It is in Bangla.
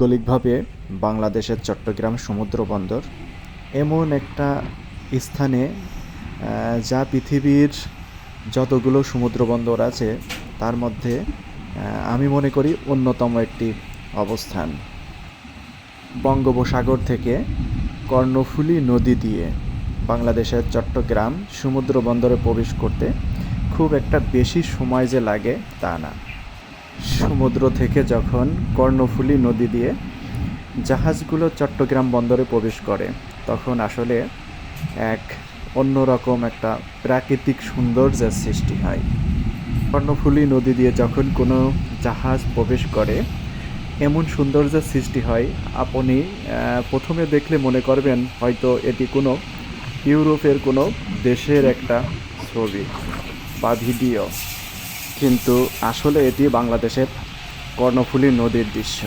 ভৌগোলিকভাবে বাংলাদেশের চট্টগ্রাম সমুদ্র বন্দর এমন একটা স্থানে যা পৃথিবীর যতগুলো সমুদ্র বন্দর আছে, তার মধ্যে আমি মনে করি অন্যতম একটি অবস্থান। বঙ্গোপসাগর থেকে কর্ণফুলী নদী দিয়ে বাংলাদেশের চট্টগ্রাম সমুদ্র বন্দরে প্রবেশ করতে খুব একটা বেশি সময় যে লাগে তা না। সমুদ্র থেকে যখন কর্ণফুলী নদী দিয়ে জাহাজগুলো চট্টগ্রাম বন্দরে প্রবেশ করে, তখন আসলে এক অন্যরকম একটা প্রাকৃতিক সৌন্দর্যের সৃষ্টি হয়। কর্ণফুলী নদী দিয়ে যখন কোনো জাহাজ প্রবেশ করে, এমন সৌন্দর্যের সৃষ্টি হয়, আপনি প্রথমে দেখলে মনে করবেন হয়তো এটি কোনো ইউরোপের কোনো দেশের একটা ছবি বা ভিডিও। কিন্তু আসলে এটি বাংলাদেশের কর্ণফুলী নদীর দৃশ্য।